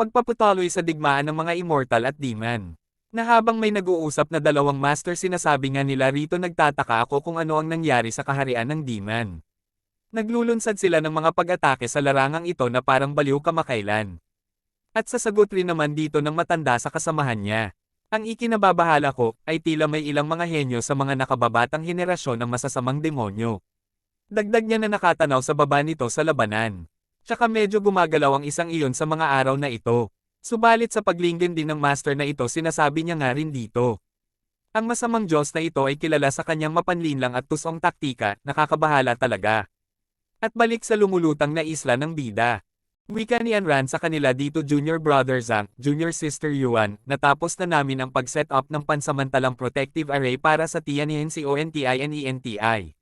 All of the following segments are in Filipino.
pagpapatuloy sa digmaan ng mga immortal at demon. Na habang may nag-uusap na dalawang master sinasabi nga nila rito nagtataka ako kung ano ang nangyari sa kaharian ng demon. Naglulunsad sila ng mga pag-atake sa larangang ito na parang baliw kamakailan. At sasagot rin naman dito ng matanda sa kasamahan niya. Ang ikinababahala ko ay tila may ilang mga henyo sa mga nakababatang henerasyon ng masasamang demonyo. Dagdag niya na nakatanaw sa baba nito sa labanan. Tsaka medyo gumagalaw ang isang iyon sa mga araw na ito. Subalit sa paglinggan din ng master na ito sinasabi niya nga rin dito. Ang masamang Diyos na ito ay kilala sa kanyang mapanlinlang at tusong taktika, nakakabahala talaga. At balik sa lumulutang na isla ng bida. Wika ni Anran sa kanila dito Junior Brother Zhang, Junior Sister Yuan, natapos na namin ang pag-set up ng pansamantalang protective array para sa TNNCONTINENTI.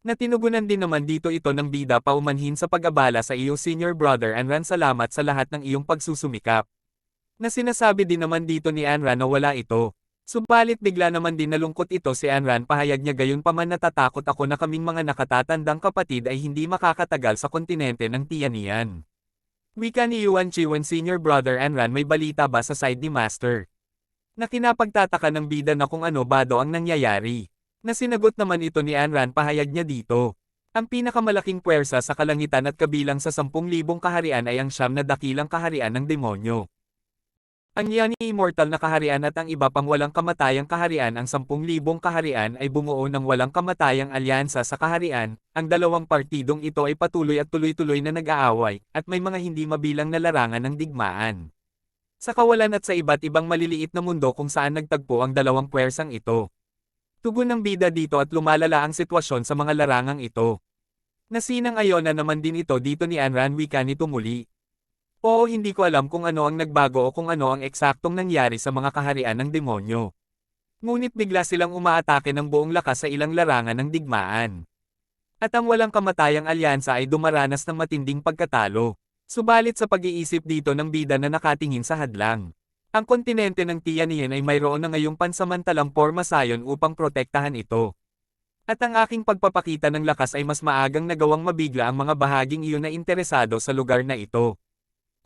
Na tinugunan din naman dito ito ng bida paumanhin sa pag-abala sa iyong senior brother Anran salamat sa lahat ng iyong pagsusumikap. Na sinasabi din naman dito ni Anran na wala ito. Subalit bigla naman din nalungkot ito si Anran pahayag niya gayon pa man natatakot ako na kaming mga nakatatandang kapatid ay hindi makakatagal sa kontinente ng Tianian. Wika ni Yuan Chiwen senior brother Anran may balita ba sa side ni Master? Na kinapagtataka ng bida na kung ano ba do ang nangyayari. Na sinagot naman ito ni Anran pahayag niya dito. Ang pinakamalaking puwersa sa kalangitan at kabilang sa 10,000 kaharian ay ang siyam na dakilang kaharian ng demonyo. Ang yani immortal na kaharian at ang iba pang walang kamatayang kaharian ang 10,000 kaharian ay bumuo ng walang kamatayang alyansa sa kaharian, ang dalawang partidong ito ay patuloy at tuloy-tuloy na nag-aaway, at may mga hindi mabilang na larangan ng digmaan. Sa kawalan at sa iba't ibang maliliit na mundo kung saan nagtagpo ang dalawang puwersang ito. Tugon ng bida dito at lumalala ang sitwasyon sa mga larangang ito. Nasinang ayon na naman din ito dito ni Anran Wika nito muli. Oo hindi ko alam kung ano ang nagbago o kung ano ang eksaktong nangyari sa mga kaharian ng demonyo. Ngunit bigla silang umaatake ng buong lakas sa ilang larangan ng digmaan. At ang walang kamatayang alyansa ay dumaranas ng matinding pagkatalo. Subalit sa pag-iisip dito ng bida na nakatingin sa hadlang. Ang kontinente ng Tianyin ay mayroon na ngayong pansamantalang pormasayon upang protektahan ito. At ang aking pagpapakita ng lakas ay mas maagang nagawang mabigla ang mga bahaging iyon na interesado sa lugar na ito.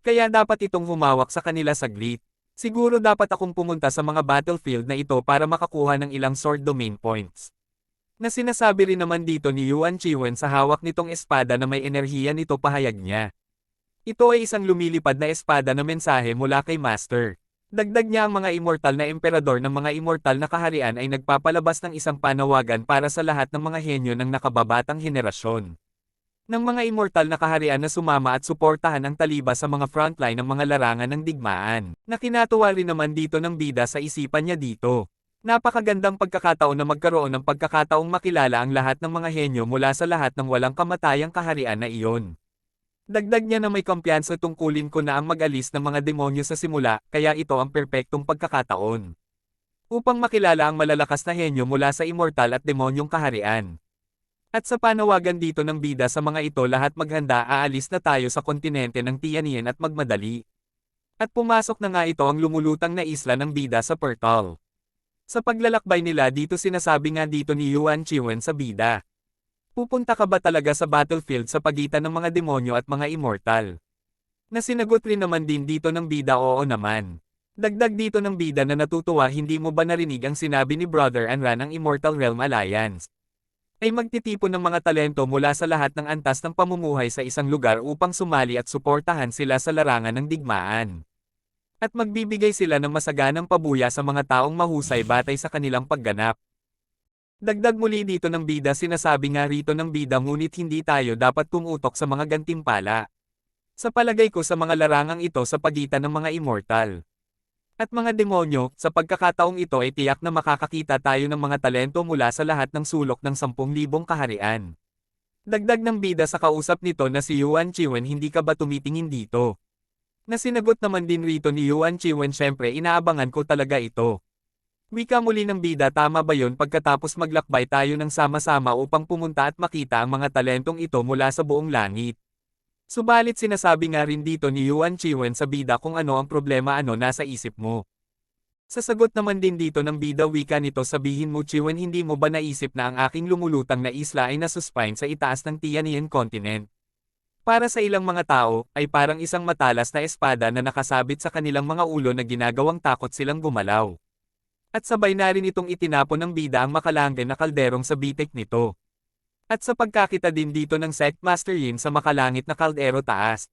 Kaya dapat itong humawak sa kanila saglit. Siguro dapat akong pumunta sa mga battlefield na ito para makakuha ng ilang sword domain points. Na sinasabi rin naman dito ni Yuan Chiwen sa hawak nitong espada na may enerhiya nito pahayag niya. Ito ay isang lumilipad na espada na mensahe mula kay Master. Dagdag niya ang mga immortal na emperador ng mga immortal na kaharian ay nagpapalabas ng isang panawagan para sa lahat ng mga henyo ng nakababatang henerasyon. Ng mga immortal na kaharian na sumama at suportahan ang taliba sa mga frontline ng mga larangan ng digmaan. Nakinatuwa rin naman dito ng bida sa isipan niya dito. Napakagandang pagkakataon na magkaroon ng pagkakataong makilala ang lahat ng mga henyo mula sa lahat ng walang kamatayang kaharian na iyon. Dagdag niya na may kumpiyansa tungkulin ko na ang mag-alis ng mga demonyo sa simula, kaya ito ang perpektong pagkakataon. Upang makilala ang malalakas na henyo mula sa immortal at demonyong kaharian. At sa panawagan dito ng bida sa mga ito lahat maghanda aalis na tayo sa kontinente ng Tianien at magmadali. At pumasok na nga ito ang lumulutang na isla ng bida sa portal. Sa paglalakbay nila dito sinasabi nga dito ni Yuan Chiwen sa bida. Pupunta ka ba talaga sa battlefield sa pagitan ng mga demonyo at mga immortal? Na sinagot rin naman din dito ng bida oo naman. Dagdag dito ng bida na natutuwa hindi mo ba narinig ang sinabi ni Brother Anran ng Immortal Realm Alliance? Ay magtitipon ng mga talento mula sa lahat ng antas ng pamumuhay sa isang lugar upang sumali at suportahan sila sa larangan ng digmaan. At magbibigay sila ng masaganang pabuya sa mga taong mahusay batay sa kanilang pagganap. Dagdag muli dito ng bida sinasabi nga rito ng bida ngunit hindi tayo dapat tumutok sa mga gantimpala. Sa palagay ko sa mga larangang ito sa pagitan ng mga immortal. At mga demonyo, sa pagkakataong ito ay tiyak na makakakita tayo ng mga talento mula sa lahat ng sulok ng 10,000 kaharian. Dagdag ng bida sa kausap nito na si Yuan Chiwen hindi ka ba tumitingin dito? Na sinagot naman din rito ni Yuan Chiwen syempre inaabangan ko talaga ito. Wika muli ng bida tama ba yon pagkatapos maglakbay tayo ng sama-sama upang pumunta at makita ang mga talentong ito mula sa buong langit. Subalit sinasabi nga rin dito ni Yuan Chiwen sa bida kung ano ang problema ano nasa isip mo. Sasagot naman din dito ng bida wika nito sabihin mo Chiwen hindi mo ba naisip na ang aking lumulutang na isla ay nasuspine sa itaas ng Tianyan continent? Para sa ilang mga tao, ay parang isang matalas na espada na nakasabit sa kanilang mga ulo na ginagawang takot silang gumalaw. At sabay na rin itong itinapon ng bida ang makalangin na kalderong sa bitik nito. At sa pagkakita din dito ng Sect Master Yin sa makalangit na kaldero taas.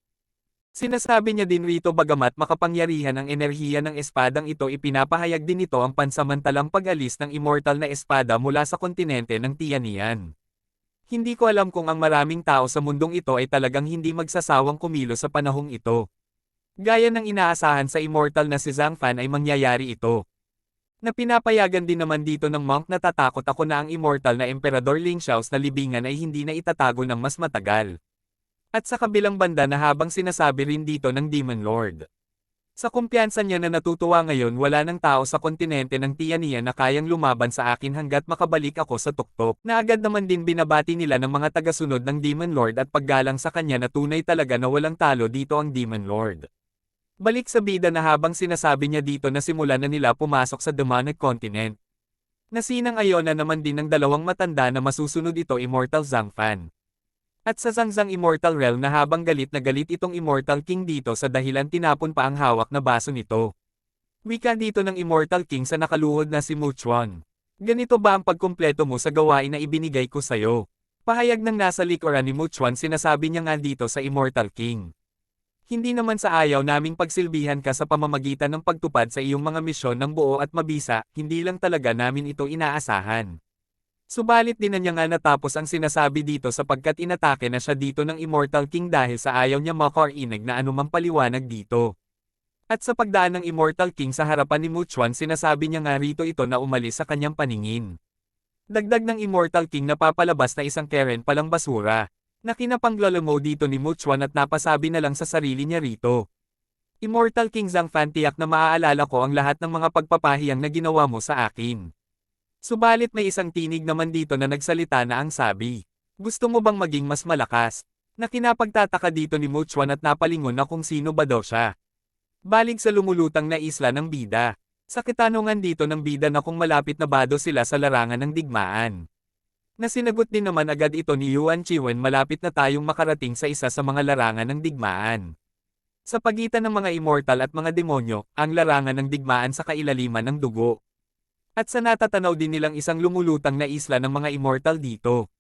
Sinasabi niya din rito bagamat makapangyarihan ang enerhiya ng espadang ito ipinapahayag din ito ang pansamantalang pag-alis ng immortal na espada mula sa kontinente ng Tianian. Hindi ko alam kung ang maraming tao sa mundong ito ay talagang hindi magsasawang kumilo sa panahong ito. Gaya ng inaasahan sa immortal na si Zhang Fan ay mangyayari ito. Na pinapayagan din naman dito ng monk na tatakot ako na ang immortal na Emperador Ling Xiao's na libingan ay hindi na itatago ng mas matagal. At sa kabilang banda na habang sinasabi rin dito ng Demon Lord. Sa kumpiyansa niya na natutuwa ngayon wala ng tao sa kontinente ng Tiania na kayang lumaban sa akin hanggat makabalik ako sa tuktok. Na agad naman din binabati nila ng mga tagasunod ng Demon Lord at paggalang sa kanya na tunay talaga na walang talo dito ang Demon Lord. Balik sa bida na habang sinasabi niya dito na simulan na nila pumasok sa demonic continent. Nasinang ayon na naman din ng dalawang matanda na masusunod ito Immortal Zangfan. At sa Zangzang Immortal Realm na habang galit na galit itong Immortal King dito sa dahilan tinapon pa ang hawak na baso nito. Wika dito ng Immortal King sa nakaluhod na si Muchuan. Ganito ba ang pagkumpleto mo sa gawain na ibinigay ko sa'yo? Pahayag ng nasa likuran ni Muchuan sinasabi niya nga dito sa Immortal King. Hindi naman sa ayaw naming pagsilbihan ka sa pamamagitan ng pagtupad sa iyong mga misyon ng buo at mabisa, hindi lang talaga namin ito inaasahan. Subalit din na niya nga natapos ang sinasabi dito sapagkat inatake na siya dito ng Immortal King dahil sa ayaw niya makarinig na anumang paliwanag dito. At sa pagdaan ng Immortal King sa harapan ni Muchuan sinasabi niya nga rito ito na umalis sa kanyang paningin. Dagdag ng Immortal King na papalabas na isang Karen palang basura. Na kinapanglalamo dito ni Muchuan at napasabi na lang sa sarili niya rito. Immortal King Zhang Fan tiyak na maaalala ko ang lahat ng mga pagpapahiyang na ginawa mo sa akin. Subalit may isang tinig naman dito na nagsalita na ang sabi. Gusto mo bang maging mas malakas? Na kinapagtataka dito ni Muchuan at napalingon na kung sino ba daw siya. Balig sa lumulutang na isla ng bida. Sa kitanungan dito ng bida na kung malapit na ba daw sila sa larangan ng digmaan. Nasinagot din naman agad ito ni Yuan Chiwen malapit na tayong makarating sa isa sa mga larangan ng digmaan. Sa pagitan ng mga immortal at mga demonyo, ang larangan ng digmaan sa kailaliman ng dugo. At sa natatanaw din nilang isang lumulutang na isla ng mga immortal dito.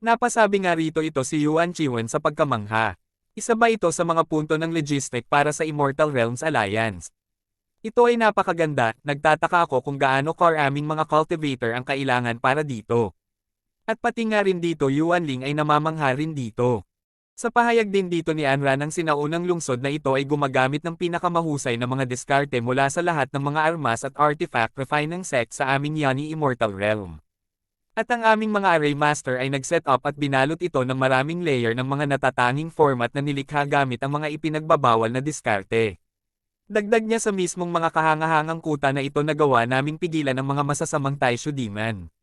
Napasabi nga rito ito si Yuan Chiwen sa pagkamangha. Isa ba ito sa mga punto ng logistic para sa Immortal Realms Alliance? Ito ay napakaganda, nagtataka ako kung gaano karaming mga cultivator ang kailangan para dito. At pati nga rin dito Yuan Ling ay namamangha rin dito. Sa pahayag din dito ni Anra ng sinaunang lungsod na ito ay gumagamit ng pinakamahusay na mga diskarte mula sa lahat ng mga armas at artifact refine ng sect sa aming Yani Immortal Realm. At ang aming mga array master ay nag-set up at binalot ito ng maraming layer ng mga natatanging format na nilikha gamit ang mga ipinagbabawal na diskarte. Dagdag niya sa mismong mga kahangahangang kuta na ito nagawa naming pigilan ng mga masasamang Taisho Demon.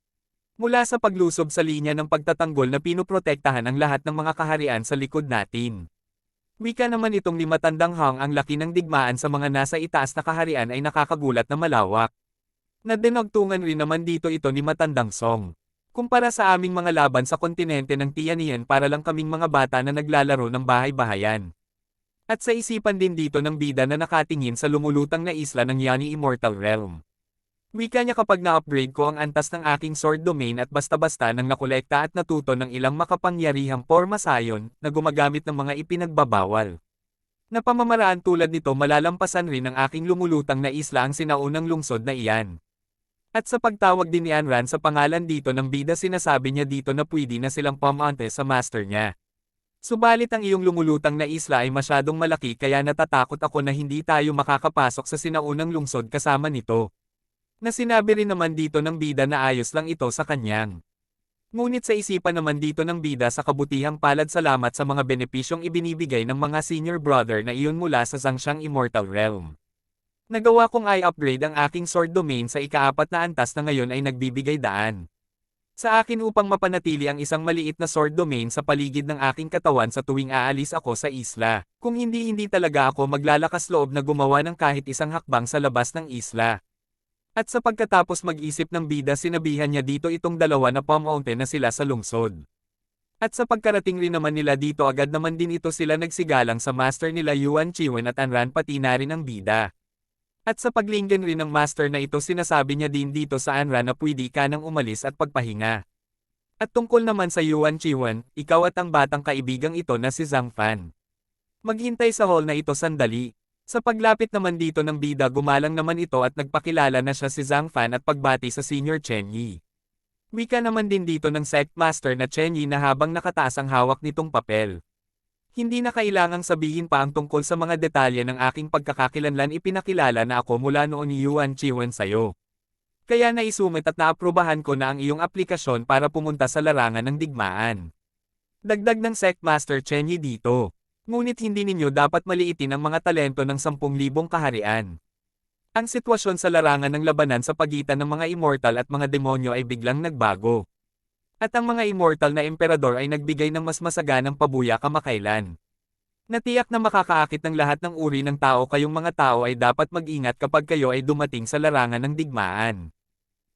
Mula sa paglusob sa linya ng pagtatanggol na pinuprotektahan ang lahat ng mga kaharian sa likod natin. Wika naman itong ni Matandang Hang ang laki ng digmaan sa mga nasa itaas na kaharian ay nakakagulat na malawak. Nadinagtungan rin naman dito ito ni Matandang Song. Kumpara sa aming mga laban sa kontinente ng Tianian para lang kaming mga bata na naglalaro ng bahay-bahayan. At sa isipan din dito ng bida na nakatingin sa lumulutang na isla ng Yani Immortal Realm. Wika niya kapag na-upgrade ko ang antas ng aking sword domain at basta-basta nang nakolekta at natuto ng ilang makapangyarihang forma sayon na gumagamit ng mga ipinagbabawal. Na pamamaraan tulad nito malalampasan rin ang aking lumulutang na isla ang sinaunang lungsod na iyan. At sa pagtawag din ni Anran sa pangalan dito ng bida sinasabi niya dito na pwede na silang pamante sa master niya. Subalit ang iyong lumulutang na isla ay masyadong malaki kaya natatakot ako na hindi tayo makakapasok sa sinaunang lungsod kasama nito na sinabi rin naman dito ng bida na ayos lang ito sa kanyang. Ngunit sa isipan naman dito ng bida sa kabutihang palad salamat sa mga benepisyong ibinibigay ng mga senior brother na iyon mula sa Zhangxiang Immortal Realm. Nagawa kong i-upgrade ang aking sword domain sa ikaapat na antas na ngayon ay nagbibigay daan. Sa akin upang mapanatili ang isang maliit na sword domain sa paligid ng aking katawan sa tuwing aalis ako sa isla. Kung hindi hindi talaga ako maglalakas loob na gumawa ng kahit isang hakbang sa labas ng isla. At sa pagkatapos mag-isip ng bida sinabihan niya dito itong dalawa na pamunte na sila sa lungsod. At sa pagkarating rin naman nila dito agad naman din ito sila nagsigalang sa master nila Yuan Chiwen at Anran pati na rin ang bida. At sa paglinggan rin ng master na ito sinasabi niya din dito sa Anran na pwede ka nang umalis at pagpahinga. At tungkol naman sa Yuan Chiwen, ikaw at ang batang kaibigang ito na si Zhang Fan. Maghintay sa hall na ito sandali. Sa paglapit naman dito ng bida gumalang naman ito at nagpakilala na siya si Zhang Fan at pagbati sa senior Chen Yi. Wika naman din dito ng sect master na Chen Yi na habang nakataas ang hawak nitong papel. Hindi na kailangang sabihin pa ang tungkol sa mga detalye ng aking pagkakakilanlan ipinakilala na ako mula noon ni Yuan Chiwen sa'yo. Kaya naisumit at naaprubahan ko na ang iyong aplikasyon para pumunta sa larangan ng digmaan. Dagdag ng sect master Chen Yi dito. Ngunit hindi ninyo dapat maliitin ang mga talento ng 10,000 kaharian. Ang sitwasyon sa larangan ng labanan sa pagitan ng mga immortal at mga demonyo ay biglang nagbago. At ang mga immortal na emperador ay nagbigay ng mas masaganang pabuya kamakailan. Natiyak na makakaakit ng lahat ng uri ng tao kayong mga tao ay dapat mag-ingat kapag kayo ay dumating sa larangan ng digmaan.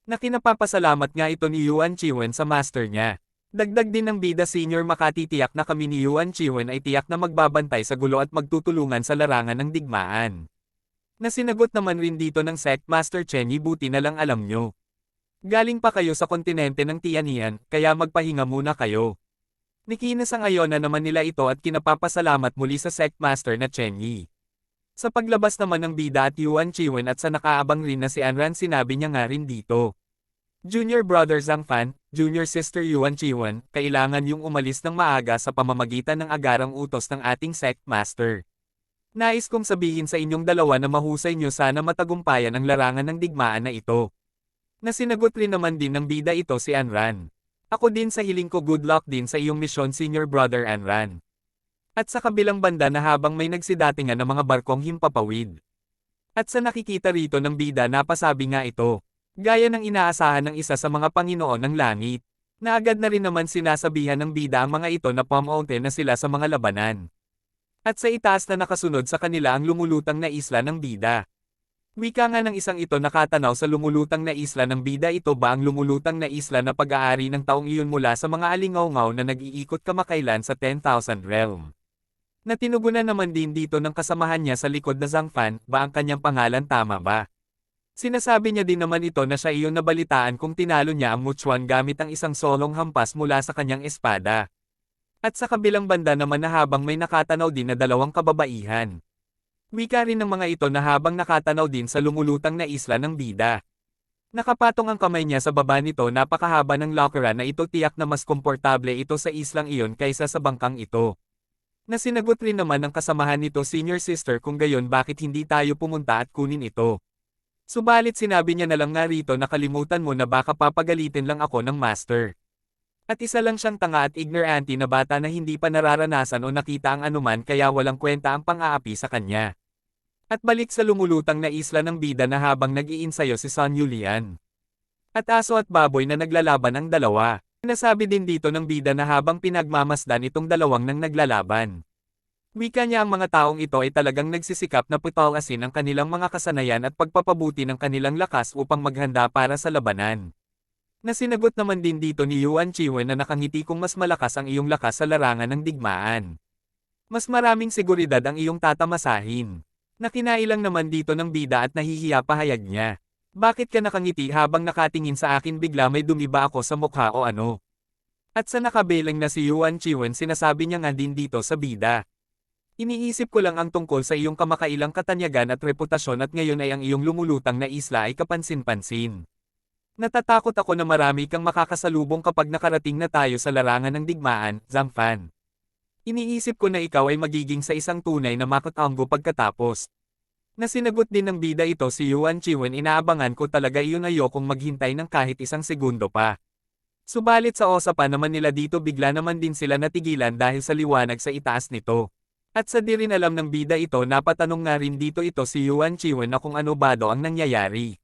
Na kinapapasalamat nga ito ni Yuan Chiwen sa master niya. Dagdag din ng bida senior makatitiyak na kami ni Yuan Chiwen ay tiyak na magbabantay sa gulo at magtutulungan sa larangan ng digmaan. Na sinagot naman rin dito ng sect master Chenyi buti na lang alam nyo. Galing pa kayo sa kontinente ng Tianian, kaya magpahinga muna kayo. Nikinas ang ayon na naman nila ito at kinapapasalamat muli sa sect master na Chenyi. Sa paglabas naman ng bida at Yuan Chiwen at sa nakaabang rin na si Anran sinabi niya nga rin dito. Junior brother Zhang Fan, junior sister Yuan Chiwen, kailangan yung umalis ng maaga sa pamamagitan ng agarang utos ng ating sect master. Nais kong sabihin sa inyong dalawa na mahusay nyo sana matagumpayan ang larangan ng digmaan na ito. Nasinagot rin naman din ng bida ito si Anran. Ako din sa hiling ko good luck din sa iyong misyon senior brother Anran. At sa kabilang banda na habang may nagsidatingan ng mga barkong himpapawid. At sa nakikita rito ng bida napasabi nga ito, gaya ng inaasahan ng isa sa mga Panginoon ng langit, na agad na rin naman sinasabihan ng bida ang mga ito na pumaunte na sila sa mga labanan. At sa itaas na nakasunod sa kanila ang lumulutang na isla ng bida. Wika nga ng isang ito nakatanaw sa lumulutang na isla ng bida ito ba ang lumulutang na isla na pag-aari ng taong iyon mula sa mga alingaw na nag-iikot kamakailan sa 10,000 realm. Na tinugunan naman din dito ng kasamahan niya sa likod na Zhangfan, ba ang kanyang pangalan tama ba? Sinasabi niya din naman ito na siya iyon nabalitaan kung tinalo niya ang Muchuan gamit ang isang solong hampas mula sa kanyang espada. At sa kabilang banda naman na habang may nakatanaw din na dalawang kababaihan. Wika rin ng mga ito na habang nakatanaw din sa lumulutang na isla ng bida. Nakapatong ang kamay niya sa baba nito napakahaba ng lockeran na ito tiyak na mas komportable ito sa islang iyon kaysa sa bangkang ito. Nasinagot rin naman ng kasamahan nito senior sister kung gayon bakit hindi tayo pumunta at kunin ito. Subalit sinabi niya na lang nga rito na kalimutan mo na baka papagalitin lang ako ng master. At isa lang siyang tanga at ignorante na bata na hindi pa nararanasan o nakita ang anuman kaya walang kwenta ang pang-aapi sa kanya. At balik sa lumulutang na isla ng bida na habang nag-iinsayo si Son Yulian. At aso at baboy na naglalaban ang dalawa. Nasabi din dito ng bida na habang pinagmamasdan itong dalawang nang naglalaban. Wika niya ang mga taong ito ay talagang nagsisikap na putalasin ang kanilang mga kasanayan at pagpapabuti ng kanilang lakas upang maghanda para sa labanan. Nasinagot naman din dito ni Yuan Chiwen na nakangiti kung mas malakas ang iyong lakas sa larangan ng digmaan. Mas maraming seguridad ang iyong tatamasahin. Nakinailang naman dito ng bida at nahihiya pahayag niya. Bakit ka nakangiti habang nakatingin sa akin bigla may dumiba ako sa mukha o ano? At sa nakabelang na si Yuan Chiwen sinasabi niya nga din dito sa bida. Iniisip ko lang ang tungkol sa iyong kamakailang katanyagan at reputasyon at ngayon ay ang iyong lumulutang na isla ay kapansin-pansin. Natatakot ako na marami kang makakasalubong kapag nakarating na tayo sa larangan ng digmaan, Zhang Fan. Iniisip ko na ikaw ay magiging sa isang tunay na makatanggo pagkatapos. Nasinagot din ng bida ito si Yuan Chiwen inaabangan ko talaga iyon ayokong maghintay ng kahit isang segundo pa. Subalit sa osa naman nila dito bigla naman din sila natigilan dahil sa liwanag sa itaas nito. At sa di rin alam ng bida ito napatanong nga rin dito ito si Yuan Chiwen na kung ano ba do ang nangyayari.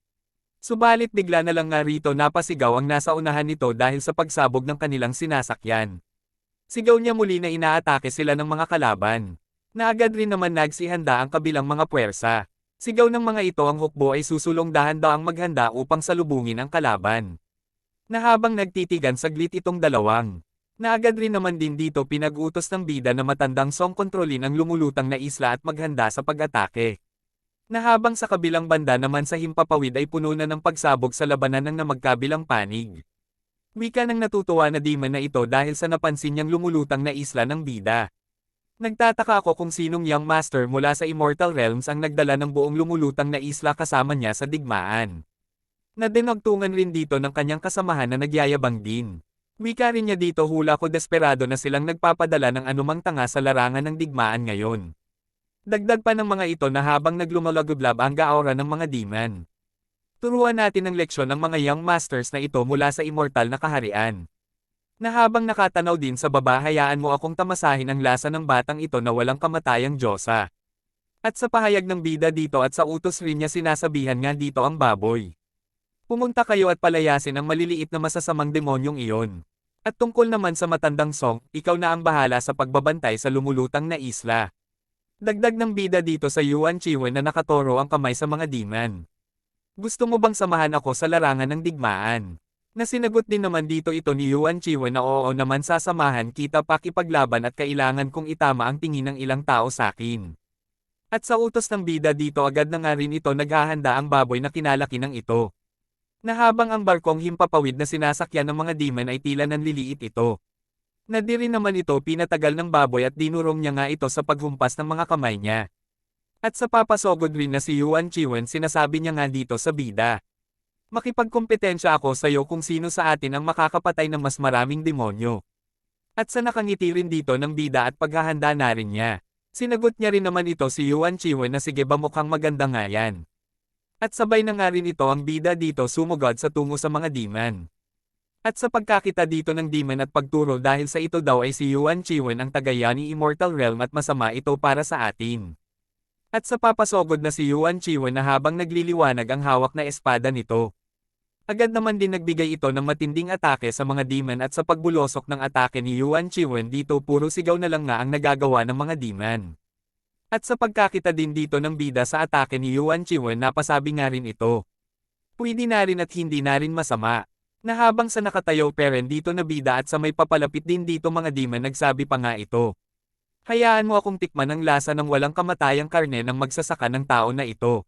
Subalit bigla na lang nga rito napasigaw ang nasa unahan nito dahil sa pagsabog ng kanilang sinasakyan. Sigaw niya muli na inaatake sila ng mga kalaban. Naagad rin naman nagsihanda ang kabilang mga puwersa. Sigaw ng mga ito ang hukbo ay susulong dahan-daang maghanda upang salubungin ang kalaban. Na habang nagtitigan saglit itong dalawang. Naagad rin naman din dito pinag-utos ng bida na matandang song kontrolin ang lumulutang na isla at maghanda sa pag-atake. Na habang sa kabilang banda naman sa himpapawid ay puno na ng pagsabog sa labanan ng namagkabilang panig. Wika nang natutuwa na demon na ito dahil sa napansin niyang lumulutang na isla ng bida. Nagtataka ako kung sinong young master mula sa Immortal Realms ang nagdala ng buong lumulutang na isla kasama niya sa digmaan. Nadinagtungan rin dito ng kanyang kasamahan na nagyayabang din. Wika rin niya dito hula ko desperado na silang nagpapadala ng anumang tanga sa larangan ng digmaan ngayon. Dagdag pa ng mga ito na habang naglumalagublab ang gaora ng mga demon. Turuan natin ng leksyon ng mga young masters na ito mula sa immortal na kaharian. Na habang nakatanaw din sa baba hayaan mo akong tamasahin ang lasa ng batang ito na walang kamatayang Diyosa. At sa pahayag ng bida dito at sa utos rin niya sinasabihan nga dito ang baboy. Pumunta kayo at palayasin ang maliliit na masasamang demonyong iyon. At tungkol naman sa matandang song, ikaw na ang bahala sa pagbabantay sa lumulutang na isla. Dagdag ng bida dito sa Yuan Chiwen na nakatoro ang kamay sa mga demon. Gusto mo bang samahan ako sa larangan ng digmaan? Na sinagot din naman dito ito ni Yuan Chiwen na oo naman sasamahan kita pakipaglaban at kailangan kong itama ang tingin ng ilang tao sa akin. At sa utos ng bida dito agad na nga rin ito naghahanda ang baboy na kinalaki ng ito. Na habang ang barkong himpapawid na sinasakyan ng mga demon ay tila nanliliit ito. Na di rin naman ito pinatagal ng baboy at dinurong niya nga ito sa paghumpas ng mga kamay niya. At sa papasogod rin na si Yuan Chiwen sinasabi niya nga dito sa bida. Makipagkompetensya ako sa iyo kung sino sa atin ang makakapatay ng mas maraming demonyo. At sa nakangiti rin dito ng bida at paghahanda na rin niya. Sinagot niya rin naman ito si Yuan Chiwen na sige ba mukhang maganda nga yan. At sabay na nga rin ito ang bida dito sumugod sa tungo sa mga demon. At sa pagkakita dito ng demon at pagturo dahil sa ito daw ay si Yuan Chiwen ang tagaya ni Immortal Realm at masama ito para sa atin. At sa papasogod na si Yuan Chiwen na habang nagliliwanag ang hawak na espada nito. Agad naman din nagbigay ito ng matinding atake sa mga demon at sa pagbulosok ng atake ni Yuan Chiwen dito puro sigaw na lang nga ang nagagawa ng mga demon. At sa pagkakita din dito ng bida sa atake ni Yuan Chiwen napasabi nga rin ito. Pwede na rin at hindi na rin masama. Na habang sa nakatayo peren dito na bida at sa may papalapit din dito mga demon nagsabi pa nga ito. Hayaan mo akong tikman ang lasa ng walang kamatayang karne ng magsasaka ng tao na ito.